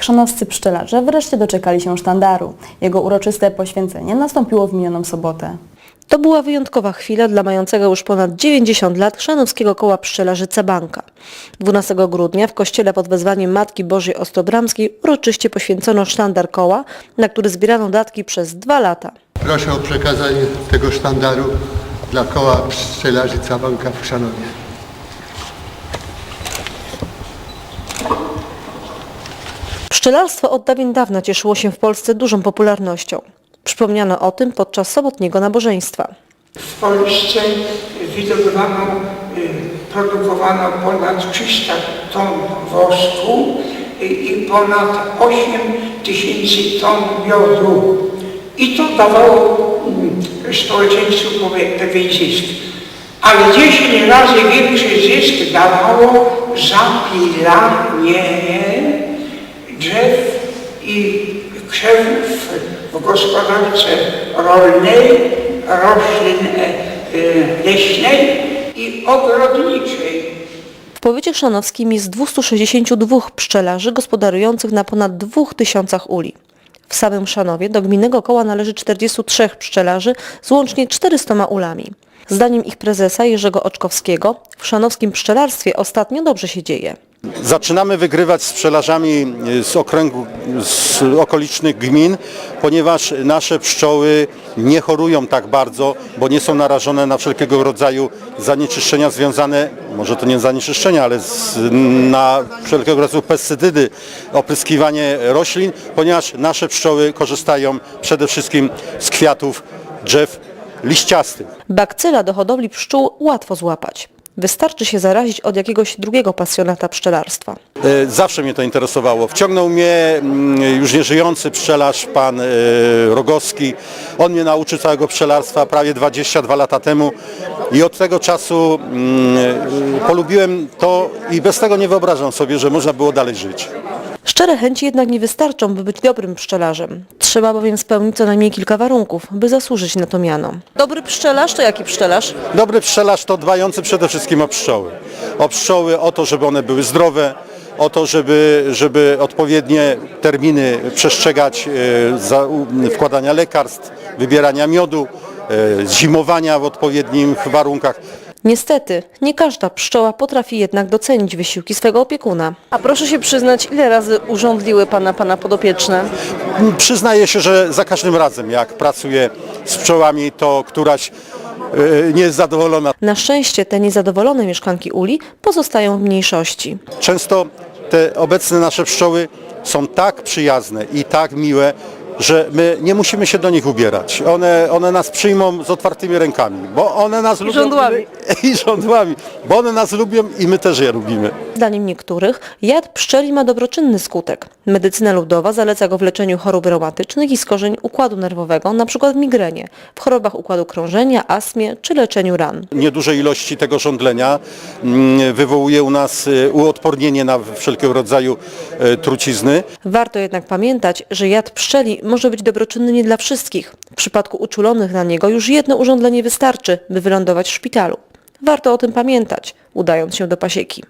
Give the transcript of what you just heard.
Chrzanowscy pszczelarze wreszcie doczekali się sztandaru. Jego uroczyste poświęcenie nastąpiło w minioną sobotę. To była wyjątkowa chwila dla mającego już ponad 90 lat chrzanowskiego koła pszczelarzy Cabanka. 12 grudnia w kościele pod wezwaniem Matki Bożej Ostrobramskiej uroczyście poświęcono sztandar koła, na który zbierano datki przez dwa lata. Proszę o przekazanie tego sztandaru dla koła pszczelarzy Cabanka w Chrzanowie. Pszczelarstwo od dawien dawna cieszyło się w Polsce dużą popularnością. Przypomniano o tym podczas sobotniego nabożeństwa. W Polsce wydobywano, y, produkowano ponad 300 ton wosku y, i ponad 8 tysięcy ton miodu. I to dawało mm, społeczeństwu pewien zysk. Ale 10 razy większy zysk dawało zapilanie drzew i krzewów w gospodarce rolnej, roślin e, e, leśnej i ogrodniczej. W powiecie chrzanowskim jest 262 pszczelarzy gospodarujących na ponad 2000 uli. W samym Szanowie do gminnego koła należy 43 pszczelarzy z łącznie 400 ulami. Zdaniem ich prezesa Jerzego Oczkowskiego w szanowskim pszczelarstwie ostatnio dobrze się dzieje. Zaczynamy wygrywać z pszczelarzami z okręgu, z okolicznych gmin, ponieważ nasze pszczoły nie chorują tak bardzo, bo nie są narażone na wszelkiego rodzaju zanieczyszczenia związane, może to nie zanieczyszczenia, ale z, na wszelkiego rodzaju pestycydy, opryskiwanie roślin, ponieważ nasze pszczoły korzystają przede wszystkim z kwiatów drzew liściastych. Bakcyla do hodowli pszczół łatwo złapać. Wystarczy się zarazić od jakiegoś drugiego pasjonata pszczelarstwa. E, Zawsze mnie to interesowało. Wciągnął mnie mm, już nieżyjący pszczelarz, pan e, Rogowski. On mnie nauczył całego pszczelarstwa prawie 22 lata temu i od tego czasu mm, e, polubiłem to i bez tego nie wyobrażam sobie, że można było dalej żyć. Szczere chęci jednak nie wystarczą, by być dobrym pszczelarzem. Trzeba bowiem spełnić co najmniej kilka warunków, by zasłużyć na to miano. Dobry pszczelarz to jaki pszczelarz? Dobry pszczelarz to dbający przede wszystkim o pszczoły. O pszczoły, o to, żeby one były zdrowe, o to, żeby, żeby odpowiednie terminy przestrzegać e, wkładania lekarstw, wybierania miodu, e, zimowania w odpowiednich warunkach. Niestety, nie każda pszczoła potrafi jednak docenić wysiłki swego opiekuna. A proszę się przyznać, ile razy urządliły pana pana podopieczne? Przyznaję się, że za każdym razem jak pracuję z pszczołami, to któraś e, nie jest zadowolona. Na szczęście te niezadowolone mieszkanki uli pozostają w mniejszości. Często te obecne nasze pszczoły są tak przyjazne i tak miłe, że my nie musimy się do nich ubierać. One, one nas przyjmą z otwartymi rękami, bo one nas lubią. żądłami. I, my, I żądłami, bo one nas lubią i my też je lubimy. Zdaniem niektórych jad pszczeli ma dobroczynny skutek. Medycyna ludowa zaleca go w leczeniu chorób reumatycznych i skorzeń układu nerwowego, np. w migrenie, w chorobach układu krążenia, astmie czy leczeniu ran. Nieduże ilości tego żądlenia mm, wywołuje u nas y, uodpornienie na wszelkiego rodzaju y, trucizny. Warto jednak pamiętać, że jad pszczeli może być dobroczynny nie dla wszystkich. W przypadku uczulonych na niego już jedno urządzenie wystarczy, by wylądować w szpitalu. Warto o tym pamiętać, udając się do pasieki.